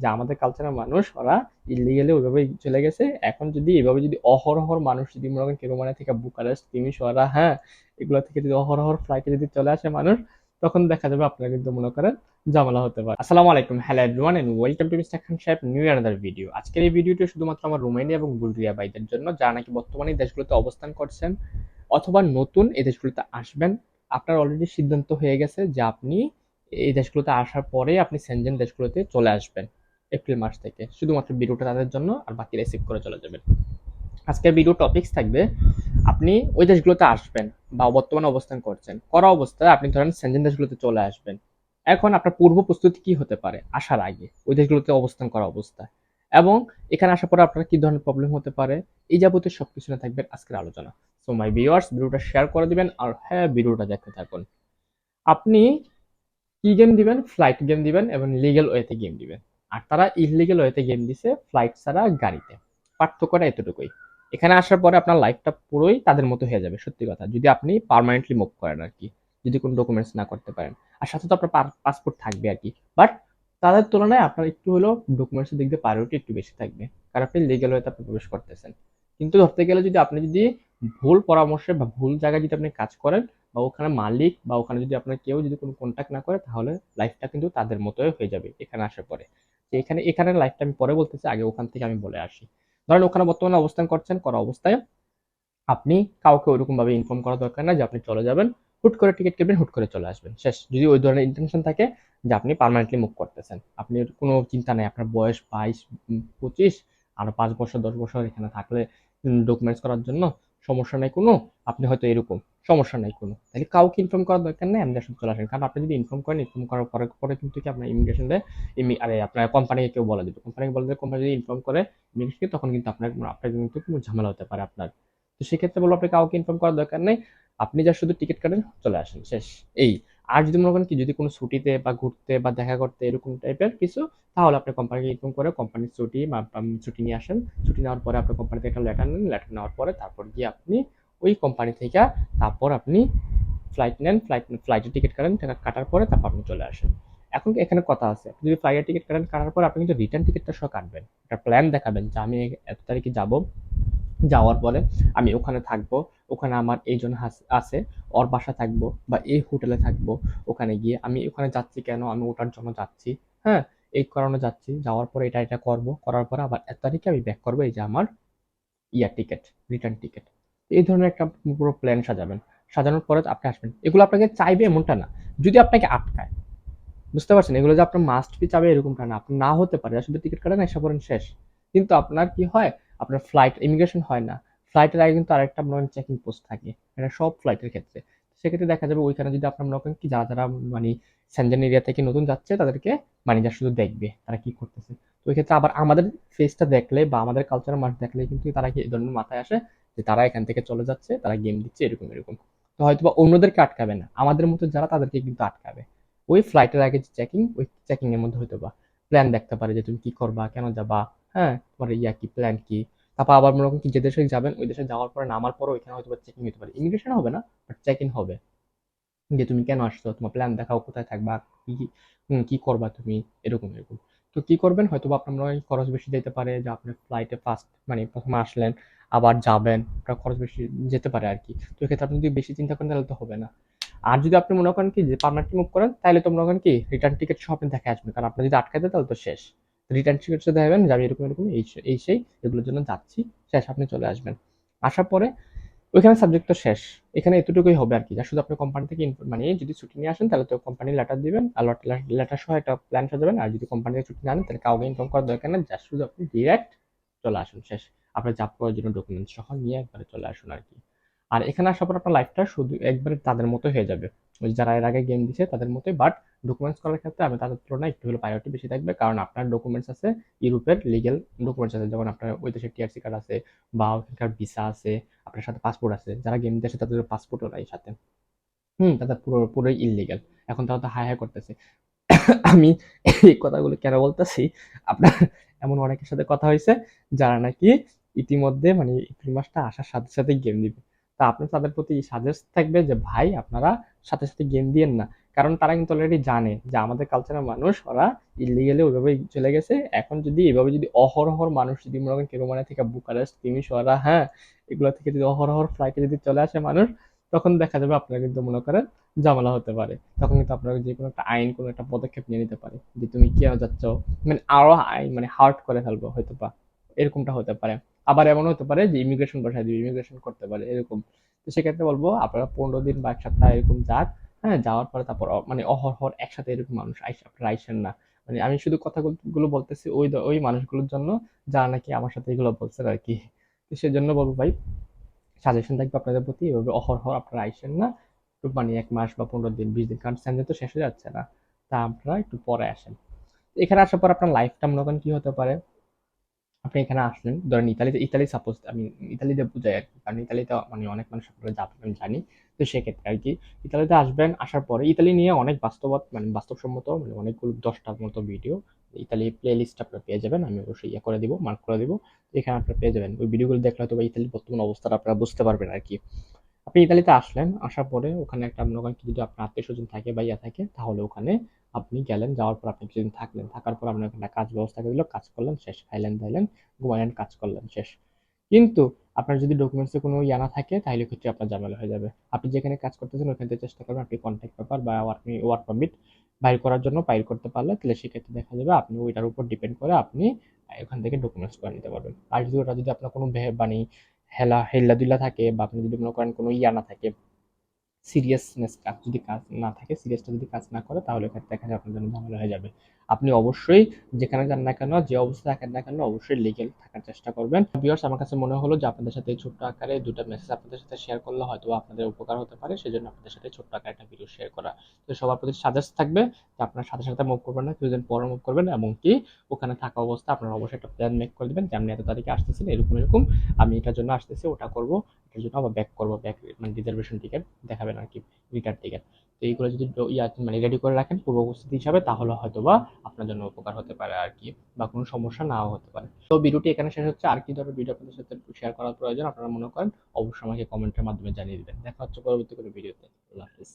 যে আমাদের কালচারের মানুষ, ওরা ইলিগেলে ওইভাবে চলে গেছে। এখন যদি এভাবে যদি অহরহর মানুষ যদি মনে করেন কেরোমানা থেকে বুকারেস্ট তিমিশোয়ারা হ্যাঁ এগুলো থেকে যদি অহরহর ফ্লাইটে যদি চলে আসে মানুষ, তখন দেখা যাবে আপনারা কিন্তু মনে করেন জামালা হতে পারে। আসসালামু আলাইকুম hello everyone and welcome to mister Khan সাহেব নিউ ইয়ার ভিডিও আজকের এই ভিডিওটি শুধুমাত্র আমার রোমানিয়া এবং বুলগেরিয়া ভাইদের জন্য, যারা নাকি বর্তমানে দেশগুলোতে অবস্থান করছেন অথবা নতুন এই দেশগুলোতে আসবেন। আপনার অলরেডি সিদ্ধান্ত হয়ে গেছে যে আপনি এই দেশগুলোতে আসার পরে আপনি সেনজেন দেশগুলোতে চলে আসবেন। এপ্রিল মাস থেকে, শুধুমাত্র ভিডিওটা তাদের জন্য আর বাকি রিসিভ করে চলে যাবেন। আজকের ভিডিও টপিকস থাকবে, আপনি ওই দেশগুলোতে আসবেন বা বর্তমানে অবস্থান করছেন, করা অবস্থায় আপনি ধরেন সেনজেন দেশগুলোতে চলে আসবেন। এখন আপনার পূর্ব প্রস্তুতি কি হতে পারে? আসার আগে, ওই দেশগুলোতে অবস্থান করা অবস্থায় এবং এখানে আসার পরে আপনার কি ধরনের প্রবলেম হতে পারে? এই যাবতীয় সব কিছু নিয়ে থাকবে আজকের আলোচনা। সো মাই ভিউয়ার্স ভিডিওটা শেয়ার করে দিবেন আর হ্যাঁ ভিডিওটা দেখতে থাকুন। আপনি কি গেম দিবেন? ফ্লাইট গেম দিবেন এবং লিগেল ওয়েতে গেম দিবেন। আর তারা ইলিগেল ওয়েতে গেম দিছে ফ্লাইট ছাড়া গাড়িতে। পার্থক্যটা এতটুকুই। এখানে আসার পরে আপনার লাইফটা পুরোই তাদের মতো হয়ে যাবে, সত্যি কথা। যদি আপনি পার্মানেন্টলি মুভ করেন আর কি, যদি কোনো ডকুমেন্টস না করতে পারেন। আর সাথে তো আপনার পাসপোর্ট থাকবে আর কি। বাট তাদের তুলনায় আপনার একটু হলেও ডকুমেন্টসের দিক দিয়ে প্রায়োরিটি একটু বেশি থাকবে। কারণ আপনি লিগেল ওয়েতে আপনি প্রবেশ করতেছেন। কিন্তু ধরতে গেলে যদি আপনি যদি ভুল পরামর্শে বা ভুল জায়গায় যদি আপনি কাজ করেন বা ওখানে মালিক বা ওখানে যদি আপনার কেউ যদি কোনো কন্ট্যাক্ট না করে, তাহলে লাইফটা কিন্তু তাদের মতোই হয়ে যাবে এখানে আসার পরে। যে এখানে এখানে লাইফটা আমি পরে বলতেছি, আগে ওখান থেকে আমি বলে আসি। ধরেন ওখানে বর্তমানে অবস্থান করছেন, করা অবস্থায় আপনি কাউকে ওইরকম ভাবে ইনফর্ম করা দরকার না যে আপনি চলে যাবেন, হুট করে টিকিট কেটবেন হুট করে চলে আসবেন। শেষ। যদি ওই ধরনের ইন্টেনশন থাকে যে আপনি পার্মানেন্টলি মুভ করতেছেন। আপনি কোনো চিন্তা নেই, আপনার বয়স বাইশ পঁচিশ, আরও পাঁচ বছর, দশ বছর এখানে থাকলে ডকুমেন্টস করার জন্য সমস্যা নাই কোনো, আপনি হয়তো এরকম, সমস্যা নাই কোনো। তাহলে কাউকে ইনফর্ম করার দরকার নেই, আপনি আসলে চলে আসেন। কারণ আপনি যদি ইনফর্ম করেন ইনফর্ম করার পরে পরে কিন্তু কি আপনার ইমিগ্রেশন দেয় আরে আপনার কোম্পানিকে কেউ বলে দেবে। কোম্পানিকে বলে দেবে কোম্পানি যদি ইনফর্ম করে ইমিগ্রেশনকে তখন কিন্তু আপনার আপনার কিন্তু কোনো ঝামেলা হতে পারে আপনার। তো সেক্ষেত্রে বলব, আপনি কাউকে ইনফর্ম করার দরকার নেই। আপনি যা শুধু টিকিট কাটেন, চলে আসেন। শেষ। এই। আর যদি মনে করেন কি, যদি কোনো ছুটিতে বা ঘুরতে বা দেখা করতে এরকম টাইপের কিছু, তাহলে আপনি কোম্পানিকে ইনফর্ম করে কোম্পানির ছুটি বা ছুটি নিয়ে আসেন। ছুটি নেওয়ার পরে আপনার কোম্পানিতে একটা লেটার নেন। লেটার নেওয়ার পরে তারপর গিয়ে আপনি ওই কোম্পানি থেকে তারপর আপনি ফ্লাইট নেন। ফ্লাইট ফ্লাইটের টিকিট কাটেন। কাটার পরে তারপর আপনি চলে আসেন। এখন এখানে কথা আছে, যদি ফ্লাইটের টিকিট কাটেন, কাটার পর আপনি কিন্তু রিটার্ন টিকিটটা সহ কাটবেন। একটা প্ল্যান দেখাবেন যে আমি এত তারিখে যাব। যাওয়ার পরে আমি ওখানে থাকব। ওখানে আমার এইজন আছে, ওর বাসা থাকব বা এই হোটেলে থাকব, ওখানে গিয়ে আমি ওখানে যাচ্ছি কেন, আমি ওটার জন্য যাচ্ছি হ্যাঁ? এই কারণে যাচ্ছি, যাওয়ার পরে এটা এটা করব, করার পরে আবার এত তারিখে আমি ব্যাক করব এই যে আমার ইয়ার টিকিট রিটার্ন টিকিট এই ধরনের একটা পুরো প্ল্যান সাজাবেন। সাজানোর পরে আপনি আসবেন। এগুলো আপনাকে চাইবে এমনটা না। যদি আপনাকে আটকায়, বুঝতে পারছেন? এগুলো যে আপনার মাস্ট বি চাবে এরকমটা না। আপনি না হতে পারে শুধু টিকিট কাটেন এসে পড়েন শেষ। কিন্তু আপনার কি হয়? আপনার ফ্লাইট ইমিগ্রেশন হয় না। ফ্লাইটের আগে কিন্তু আরেকটা হয় চেকিং পোস্ট থাকে। এটা সব ফ্লাইটের ক্ষেত্রে। সেক্ষেত্রে দেখা যাবে ওইখানে যদি আপনার মনে করেন কি যারা যারা মানে স্যানজেন এরিয়া থেকে নতুন যাচ্ছে, তাদেরকে ম্যানেজার শুধু দেখবে তারা কি করতেছে। তো ওই ক্ষেত্রে আবার আমাদের ফেসটা দেখলে বা আমাদের কালচারের মাঠ দেখলে কিন্তু তারা কি এই ধরনের মাথায় আসে যে তারা এখান থেকে চলে যাচ্ছে, তারা গেম দিচ্ছে, এরকম এরকম। তো হয়তো বা অন্যদেরকে আটকাবে না। আমাদের মতো যারা তাদেরকে কিন্তু আটকাবে। ওই ফ্লাইটের আগে যে চেকিং ওই চেকিং এর মধ্যে হয়তো বা প্ল্যান দেখতে পারে যে তুমি কি করবা, কেন যাবা হ্যাঁ? তোমার ইয়া কি প্ল্যান কি? তারপর আবার মনে করেন কি, যে দেশে যাবেন, ওই দেশে যাওয়ার পরে নামার পরে ওইখানে হয়তো চেকিং হতে পারে। ইমিগ্রেশন হবে না বাট চেক ইন হবে। যে তুমি কেন আসছো, তোমার প্ল্যান দেখাও, কোথায় থাকবা, কি কি করবা তুমি, এরকম এরকম। তো কি করবেন? হয়তো আপনার খরচ বেশি যেতে পারে, যে আপনি ফ্লাইটে ফার্স্ট মানে প্রথমে আসলেন, আবার যাবেন, আপনার খরচ বেশি যেতে পারে আর কি। তো এক্ষেত্রে আপনি যদি বেশি চিন্তা করেন, তাহলে তো হবে না। আর যদি আপনি মনে করেন কি, যে পার্মানেন্টলি মুভ করেন, তাহলে তো মনে করেন কি রিটার্ন টিকিট সহ আপনি দেখে আসবেন, কারণ আপনি যদি আটকাতে তাহলে তো শেষ। রিটার্ন সাথে দেখাবেন যে আমি এরকম এরকম, এই এই সেই, এগুলোর জন্য যাচ্ছি, শেষ, আপনি চলে আসবেন। আসার পরে ওইখানে সাবজেক্ট তো শেষ। এখানে এতটুকুই হবে আর কি, যা শুধু আপনি কোম্পানি থেকে মানে যদি ছুটি নিয়ে আসেন, তাহলে তো কোম্পানি লেটার দিবেন, আর লেটার সহ একটা প্ল্যান সাজাবেন, আর যদি কোম্পানি থেকে ছুটি না আনেন তাহলে কাউকে ইনফর্ম করার দরকার নেই যা শুধু আপনি ডিরেক্ট চলে আসুন, শেষ। আপনার জাপ করার জন্য ডকুমেন্টস সহ নিয়ে একবারে চলে আসুন আর কি। আর এখানে আসার পর আপনার লাইফটা শুধু একবারে তাদের মতো হয়ে যাবে। যারা এর আগে গেম দিছে তাদের মতোই বাট ডকুমেন্টস করার ক্ষেত্রে আমি তাদের তুলনায় একটু হলে প্রায়োরিটি বেশি থাকবে। কারণ আপনার ডকুমেন্টস আছে, ইউরোপের লিগেল ডকুমেন্টস আছে, যেমন আপনার ওই দেশের টিআরসি কার্ড আছে বা ওখানকার ভিসা আছে, আপনার সাথে পাসপোর্ট আছে। যারা গেম দিয়েছে তাদের পাসপোর্টও নাই সাথে। হুম, তাদের পুরো, পুরোই ইলিগাল এখন তারা তো হাই হাই করতেছে। আমি এই কথাগুলো কেন বলতেছি? আপনার এমন অনেকের সাথে কথা হয়েছে, যারা নাকি ইতিমধ্যে মানে এপ্রিল মাসটা আসার সাথে সাথে গেম দিবে। তা আপনি তাদের প্রতি সাজেস্ট থাকবে যে, ভাই, আপনারা সাথে সাথে গেম দিয়েন না। কারণ তারা কিন্তু অলরেডি জানে যে, আমাদের কালচারের মানুষ, ওরা ইলিগেলি ওইভাবে চলে গেছে। এখন যদি এভাবে যদি অহরহর মানুষ যদি মনে করেন কেরোমানা থেকে বুকারেস্ট তিমিশোয়ারা হ্যাঁ এগুলো থেকে যদি অহরহর ফ্লাইটে যদি চলে আসে মানুষ, তখন দেখা যাবে আপনারা কিন্তু মনে করেন ঝামেলা হতে পারে। তখন কিন্তু আপনারা যে কোনো একটা আইন, কোনো একটা পদক্ষেপ নিয়ে নিতে পারে যে, তুমি কেন যাচ্ছ? মানে আরও আইন মানে হার্ট করে ফেলব হয়তো বা এরকমটা হতে পারে। আবার এমন হতে পারে যে ইমিগ্রেশন বসায় দিবে ইমিগ্রেশন করতে পারে, এরকম। তো সেক্ষেত্রে বলব, আপনারা পনেরো দিন বা এক সপ্তাহ এরকম যাক হ্যাঁ যাওয়ার পরে তারপর মানে অহরহর একসাথে এরকম মানুষ আপনারা আইসেন না। মানে আমি শুধু কথাগুলো বলতেছি ওই ওই মানুষগুলোর জন্য, যারা নাকি আমার সাথে এগুলো বলছেন আর কি। তো সেজন্য বলব ভাই সাজেশন থাকবে আপনাদের প্রতি, এভাবে অহরহ আপনারা আইসেন না। একটু মানে এক মাস বা পনেরো দিন, বিশ দিন, কারণ স্যান্ডে তো শেষ হয়ে যাচ্ছে না। তা আপনারা একটু পরে আসেন। এখানে আসার পর আপনার লাইফটা মনে কি হতে পারে? আপনি এখানে আসলেন। ধরেন ইতালিতে, ইতালি সাপোজ আমি ইতালিতে বুঝাই আর কি। কারণ ইতালিতে মানে অনেক মানুষ আপনারা যাবেন আমি জানি। তো সেক্ষেত্রে আর কি, ইতালিতে আসবেন, আসার পরে ইতালি নিয়ে অনেক বাস্তবত মানে বাস্তবসম্মত মানে অনেকগুলো দশটার মতো ভিডিও ইতালি প্লে লিস্ট আপনারা পেয়ে যাবেন। আমি অবশ্যই ইয়ে করে দিব মার্ক করে দিব। এখানে আপনারা পেয়ে যাবেন। ওই ভিডিওগুলো দেখলে হয়তো বা ইতালির বর্তমান অবস্থাটা আপনারা বুঝতে পারবেন আর কি। আপনি ইতালিতে আসলেন, আসার পরে ওখানে একটা আপনার ওখানে যদি আপনার আত্মীয় স্বজন থাকে বা ইয়া থাকে, তাহলে ওখানে আপনি গেলেন, যাওয়ার পর আপনি কিছুদিন থাকলেন, থাকার পর আপনার ওখানে কাজ ব্যবস্থা করে দিল, কাজ করলেন, শেষ, খাইলেন, দাইলেন ঘুমাইলেন কাজ করলেন, শেষ। কিন্তু আপনার যদি ডকুমেন্টসে কোনো ইয়া না থাকে, তাহলে ক্ষেত্রে আপনার ঝামেলা হয়ে যাবে। আপনি যেখানে কাজ করতেছেন, ওখান থেকে চেষ্টা করবেন আপনি কন্ট্যাক্ট পেপার বা আপনি ওয়ার্ক পারমিট বাইর করার জন্য বাইর করতে পারলে, তাহলে সেক্ষেত্রে দেখা যাবে আপনি ওইটার উপর ডিপেন্ড করে আপনি ওখান থেকে ডকুমেন্টস করে নিতে পারবেন। আর যদি ওটা যদি আপনার কোনো মানে হেলা, হেল্লাদুল্লা থাকে বা আপনি যদি মনে করেন কোনো ইয়া না থাকে সিরিয়াসনেস কাজ যদি কাজ না থাকে সিরিয়াসটা যদি কাজ না করে, তাহলে দেখা যায় আপনার জন্য ঝামেলা হয়ে যাবে। আপনি অবশ্যই যেখানে যান না কেন, যে অবস্থা থাকেন না কেন, অবশ্যই লিগেল থাকার চেষ্টা করবেন। ভিউয়ার্স আমার কাছে মনে হলো যে আপনাদের সাথে ছোট্ট আকারে দুটো মেসেজ আপনাদের সাথে শেয়ার করলে হয়তো আপনাদের উপকার হতে পারে, সেজন্য আপনাদের সাথে ছোট্ট আকারে একটা ভিডিও শেয়ার করা। তো সবার প্রতি সাজেস্ট থাকবে যে আপনার সাথে সাথে মুভ করবেন না, কিছুদিন পর মুভ করবেন এবং কি ওখানে থাকা অবস্থা আপনারা অবশ্যই একটা প্ল্যান মেক করে দেবেন যে আপনি এত তারিখে আসতেছেন এরকম এরকম, আমি এটার জন্য আসতেছি, ওটা করব, এটার জন্য আবার ব্যাক করব ব্যাক মানে রিজার্ভেশন টিকিট দেখাবেন আর কি রিটার্ন টিকিট তো এইগুলো যদি ইয়া মানে রেডি করে রাখেন পূর্ব উপস্থিতি হিসাবে, তাহলে হয়তো বা আপনার জন্য উপকার হতে পারে আর কি, বা কোনো সমস্যা নাও হতে পারে। তো ভিডিওটি এখানে শেষ হচ্ছে। আর কি ধরনের ভিডিও আপনাদের সাথে শেয়ার করার প্রয়োজন আপনারা মনে করেন, অবশ্যই আমাকে কমেন্টের মাধ্যমে জানিয়ে দেবেন। দেখা হচ্ছে পরবর্তী কোনো ভিডিওতে আল্লাহ হাফিজ।